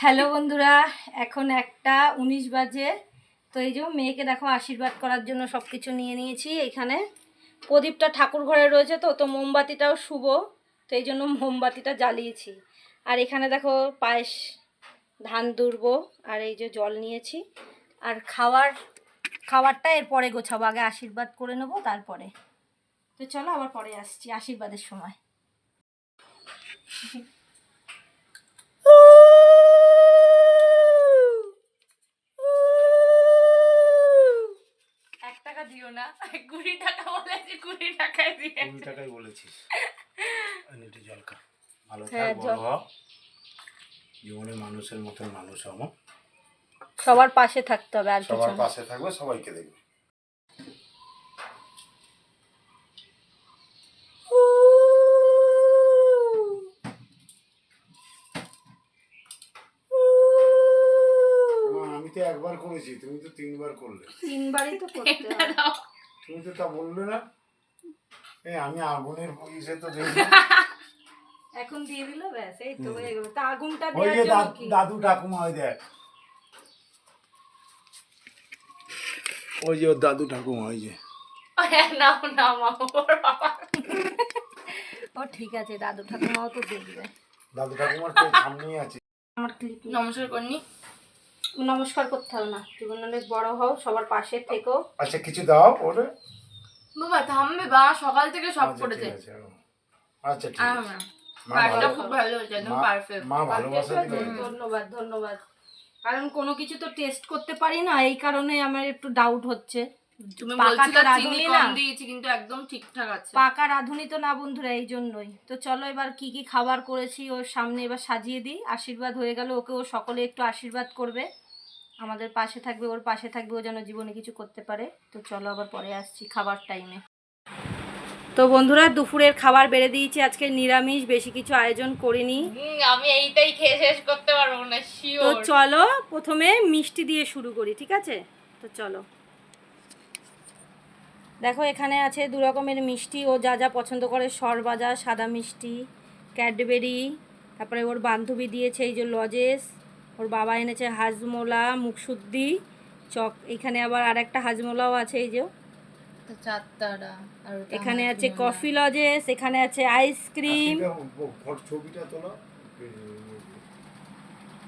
Hello বন্ধুরা, এখন একটা উনিশ বাজে। তো এই যে মেয়েকে দেখো আশীর্বাদ করার জন্য সব কিছু নিয়ে নিয়েছি। এখানে প্রদীপটা ঠাকুর ঘরে রয়েছে তো তো মোমবাতিটাও শুভ তো এই জন্য মোমবাতিটা জ্বালিয়েছি। আর এখানে দেখো পায়েস, ধান দুর্ব আর এই যে জল নিয়েছি। আর খাওয়ার খাবারটা এরপরে গোছাবো, আগে আশীর্বাদ করে নেব, তারপরে। তো চলো আবার পরে আসছি আশীর্বাদের সময় এক টাকা দিও না কুড়ি টাকা বলেছি কুড়ি টাকায় দিয়ে কুড়ি টাকাই বলেছিস। একটু জল খা। ভালো হ্যাঁ, থাক বড় হ। জীবনে মানুষের মতন মানুষ হব সবার পাশে থাকতে হবে আর সবার পাশে থাকবে সবাইকে দেখবে তোমার আমি তো একবার করেছি তুমি তো তিনবার করলে। তিনবারই তো করতে হয়। তুমি তো তা বললে না। এই আমি আগুনের ইসে তো দেখি। এখন দিয়ে দিল ব্যাস এই তো হয়ে গেল। তা আগুনটা ওই দেওয়ার যে জন্য কি? দাদু ঠাকুমা ওই দেখ। ওই যে ওর দাদু ঠাকুমা ওই যে। নাও নাও মা বাবা। ও ঠিক আছে দাদু ঠাকুমাও তো দেখবে। দাদু ঠাকুমার তো সামনেই আছে। আমার ক্লিপ নমস্কার করিনি নমস্কার করতে হবে না। জীবন অনেক বড় হও সবার পাশে থেকো। আচ্ছা কিছু দাও ওরে। বাবা থামবে বা সকাল থেকে সব আচ্ছা, করেছে। আছে। আচ্ছা ঠিক আছে। মা পায়েসটা ভালো- খুব ভালো হয়েছে একদম পারফেক্ট মা ভালোবাসা আছে, দিলে ধন্যবাদ ধন্যবাদ কারণ কোনো কিছু তো টেস্ট করতে পারি না এই কারণে আমার একটু ডাউট হচ্ছে। তুমি বলছিলে চিনি রাঁধুনি কম দিয়েছি কিন্তু একদম ঠিকঠাক আছে। পাকা রাঁধুনি তো না বন্ধুরা এই জন্যই। তো চলো এবার কি কি খাবার করেছি ওর সামনে এবার সাজিয়ে দিই। আশীর্বাদ হয়ে গেল ওকে ও সকলে একটু আশীর্বাদ করবে। আমাদের পাশে থাকবে ওর পাশে থাকবে ও যেন জীবনে কিছু করতে পারে। তো চলো আবার পরে আসছি খাবার টাইমে তো বন্ধুরা দুপুরের খাবার বেড়ে দিয়েছি আজকে নিরামিষ বেশি কিছু আয়োজন করিনি। আমি এইটাই খেয়ে শেষ করতে পারব না তো চলো প্রথমে মিষ্টি দিয়ে শুরু করি ঠিক আছে? তো চলো। দেখো এখানে আছে দু রকমের মিষ্টি ও যা যা পছন্দ করে সরবাজা সাদা মিষ্টি ক্যাডবেরি তারপরে ওর বান্ধবী দিয়েছে এই যে লজেস। ওর বাবা এনেছে হাজমোলা মুখশুদ্ধি চক এখানে আবার আর একটা হাজমোলাও আছে এই যে। এখানে আছে। কফি লজেস এখানে আছে আইসক্রিম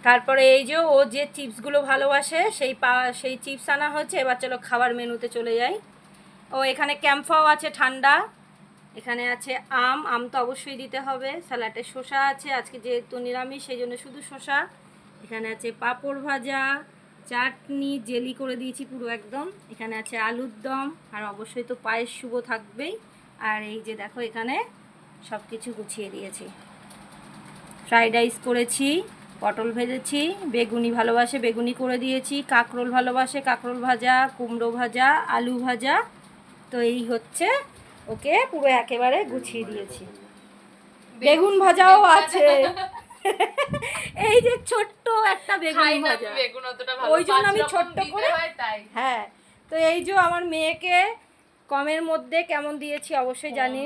তারপরে এই যে ও যে চিপসগুলো ভালোবাসে সেই পা সেই চিপস আনা হচ্ছে এবার চলো খাবার মেনুতে চলে যাই। ও এখানে ক্যাম্পাও আছে ঠান্ডা। এখানে আছে আম। আম তো অবশ্যই দিতে হবে। স্যালাডে শসা আছে। আজকে যেহেতু নিরামিষ সেই জন্য শুধু শসা। এখানে আছে পাঁপড় ভাজা চাটনি জেলি করে দিয়েছি পুরো একদম। এখানে আছে আলুর দম আর অবশ্যই তো পায়েস শুভ থাকবেই। আর এই যে দেখো এখানে সব কিছু গুছিয়ে দিয়েছি। ফ্রাইড রাইস করেছি পটল ভেজেছি বেগুনি ভালোবাসে বেগুনি করে দিয়েছি কাঁকরোল ভালোবাসে কাঁকরোল ভাজা কুমড়ো ভাজা আলু ভাজা। তো এই হচ্ছে ওকে পুরো একেবারে গুছিয়ে দিয়েছি। বেগুন ভাজাও আছে। এই যে ছোট্ট একটা বেগুন ভাজা। বেগুন অতটা ভালো ওই জন্য আমি ছোট্ট করে- তাই। হ্যাঁ তো এই যে আমার মেয়েকে কমের মধ্যে কেমন দিয়েছি অবশ্যই জানি।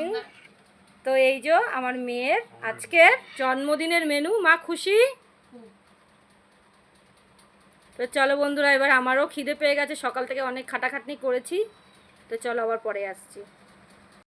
তো এই যে আমার মেয়ের আজকের জন্মদিনের মেনু মা খুশি? তো চলো বন্ধুরা এবার আমারও খিদে পেয়ে গেছে সকাল থেকে অনেক খাটাখাটনি করেছি। তো চলো আবার পরে আসছি।